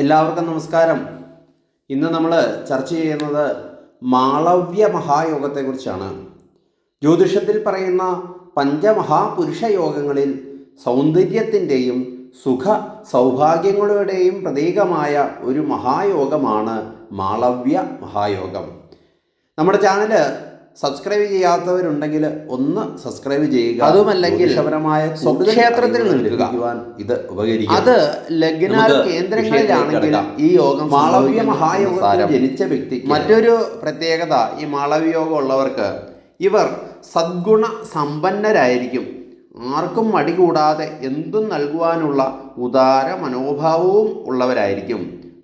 എല്ലാവർക്കും നമസ്കാരം. ഇന്ന് നമ്മൾ ചർച്ച ചെയ്യുന്നത് മാളവ്യ മഹായോഗത്തെക്കുറിച്ചാണ്. ജ്യോതിഷത്തിൽ പറയുന്ന പഞ്ചമഹാപുരുഷ യോഗങ്ങളിൽ സൗന്ദര്യത്തിന്റെയും സുഖ സൗഭാഗ്യങ്ങളുടെയും പ്രതീകമായ ഒരു മഹായോഗമാണ് മാളവ്യ മഹായോഗം. നമ്മുടെ ചാനൽ സബ്സ്ക്രൈബ് ചെയ്യാത്തവരുണ്ടെങ്കിൽ ഒന്ന് സബ്സ്ക്രൈബ് ചെയ്യുക. അതുമല്ലെങ്കിൽ സ്വക്ഷേത്രത്തിൽ നിൽക്കുക. ഇത് ഉപകരിക്കും അത് ലഗ്നാൽ കേന്ദ്രങ്ങളിലാണെങ്കിൽ ഈ യോഗം മാളവ്യ മഹായോഗം ജനിച്ച വ്യക്തി മറ്റൊരു പ്രത്യേകത ഈ മാളവ്യ യോഗം ഉള്ളവർക്ക് ഇവർ സദ്ഗുണ സമ്പന്നരായിരിക്കും. ആർക്കും മടി കൂടാതെ എന്തും നൽകുവാനുള്ള ഉദാര മനോഭാവവും ഉള്ളവരായിരിക്കും.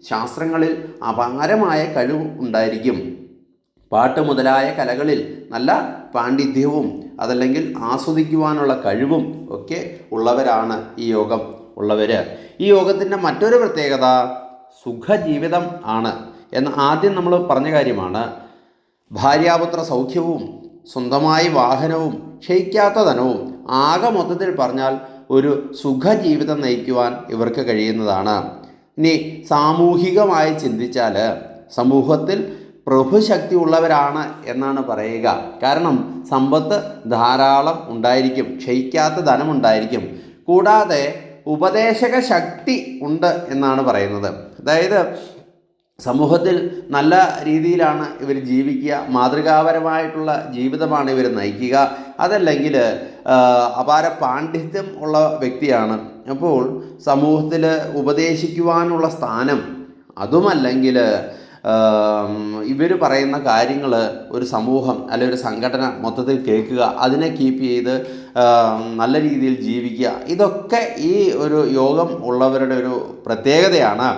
ശാസ്ത്രങ്ങളിൽ അപാരമായ കഴിവ് ഉണ്ടായിരിക്കും. പാട്ട് മുതലായ കലകളിൽ നല്ല പാണ്ഡിത്യവും അതല്ലെങ്കിൽ ആസ്വദിക്കുവാനുള്ള കഴിവും ഒക്കെ ഉള്ളവരാണ് ഈ യോഗം ഉള്ളവർ ഈ യോഗത്തിന്റെ മറ്റൊരു പ്രത്യേകത സുഖജീവിതം ആണ്. എന്ന് ആദ്യം നമ്മൾ പറഞ്ഞ കാര്യമാണ്. ഭാര്യാപുത്ര സൗഖ്യവും സ്വന്തമായി വാഹനവും ക്ഷയിക്കാത്ത ധനവും ആകെ മൊത്തത്തിൽ പറഞ്ഞാൽ ഒരു സുഖജീവിതം നയിക്കുവാൻ ഇവർക്ക് കഴിയുന്നതാണ്. ഇനി സാമൂഹികമായി ചിന്തിച്ചാൽ സമൂഹത്തിൽ പ്രഭുശക്തി ഉള്ളവരാണ് എന്നാണ് പറയുക. കാരണം സമ്പത്ത് ധാരാളം ഉണ്ടായിരിക്കും ക്ഷയിക്കാത്ത ധനമുണ്ടായിരിക്കും കൂടാതെ ഉപദേശക ശക്തി ഉണ്ട് എന്നാണ് പറയുന്നത്. അതായത് സമൂഹത്തിൽ നല്ല രീതിയിലാണ് ഇവർ ജീവിക്കുക മാതൃകാപരമായിട്ടുള്ള ജീവിതമാണ് ഇവർ നയിക്കുക. അതല്ലെങ്കിൽ അപാര പാണ്ഡിത്യം ഉള്ള വ്യക്തിയാണ്. അപ്പോൾ സമൂഹത്തിൽ ഉപദേശിക്കുവാനുള്ള സ്ഥാനം അതുമല്ലെങ്കിൽ ഇവർ പറയുന്ന കാര്യങ്ങൾ ഒരു സമൂഹം അല്ലെങ്കിൽ ഒരു സംഘടന മൊത്തത്തിൽ കേൾക്കുക അതിനെ കീപ്പ് ചെയ്ത് നല്ല രീതിയിൽ ജീവിക്കുക ഇതൊക്കെ ഈ ഒരു യോഗം ഉള്ളവരുടെ ഒരു പ്രത്യേകതയാണ്.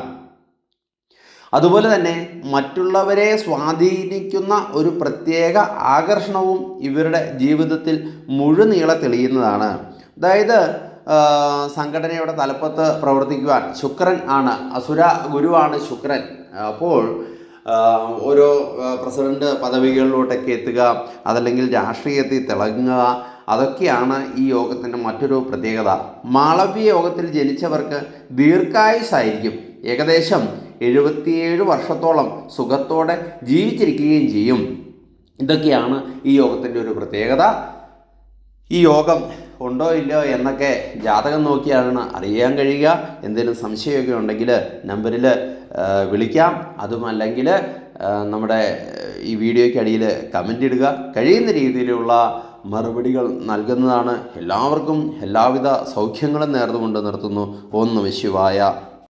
അതുപോലെ തന്നെ മറ്റുള്ളവരെ സ്വാധീനിക്കുന്ന ഒരു പ്രത്യേക ആകർഷണവും ഇവരുടെ ജീവിതത്തിൽ മുഴുനീള തെളിയുന്നതാണ്. അതായത് സംഘടനയുടെ തലപ്പത്ത് പ്രവർത്തിക്കുവാൻ ശുക്രൻ ആണ് അസുര ഗുരുവാണ് ശുക്രൻ. അപ്പോൾ ഓരോ പ്രസിഡന്റ് പദവികളിലോട്ടൊക്കെ എത്തുക അതല്ലെങ്കിൽ രാഷ്ട്രീയത്തിൽ തിളങ്ങുക അതൊക്കെയാണ് ഈ യോഗത്തിന്റെ മറ്റൊരു പ്രത്യേകത. മാളവ്യ യോഗത്തിൽ ജനിച്ചവർക്ക് ദീർഘായുസായിരിക്കും. ഏകദേശം എഴുപത്തിയേഴ് വർഷത്തോളം സുഖത്തോടെ ജീവിച്ചിരിക്കുകയും ചെയ്യും. ഇതൊക്കെയാണ് ഈ യോഗത്തിന്റെ ഒരു പ്രത്യേകത. ഈ യോഗം ഉണ്ടോ ഇല്ലയോ എന്നൊക്കെ ജാതകം നോക്കിയാണ് അറിയാൻ കഴിയുക. എന്തെങ്കിലും സംശയമൊക്കെ ഉണ്ടെങ്കിൽ നമ്പറിൽ വിളിക്കാം. അതുമല്ലെങ്കിൽ നമ്മുടെ ഈ വീഡിയോയ്ക്ക് അടിയിൽ കമന്റ് ഇടുക. കഴിയുന്ന രീതിയിലുള്ള മറുപടികൾ നൽകുന്നതാണ്. എല്ലാവർക്കും എല്ലാവിധ സൗഖ്യങ്ങളും നേർന്നുകൊണ്ട് നിർത്തുന്നു. ഒന്ന് വിശുവായ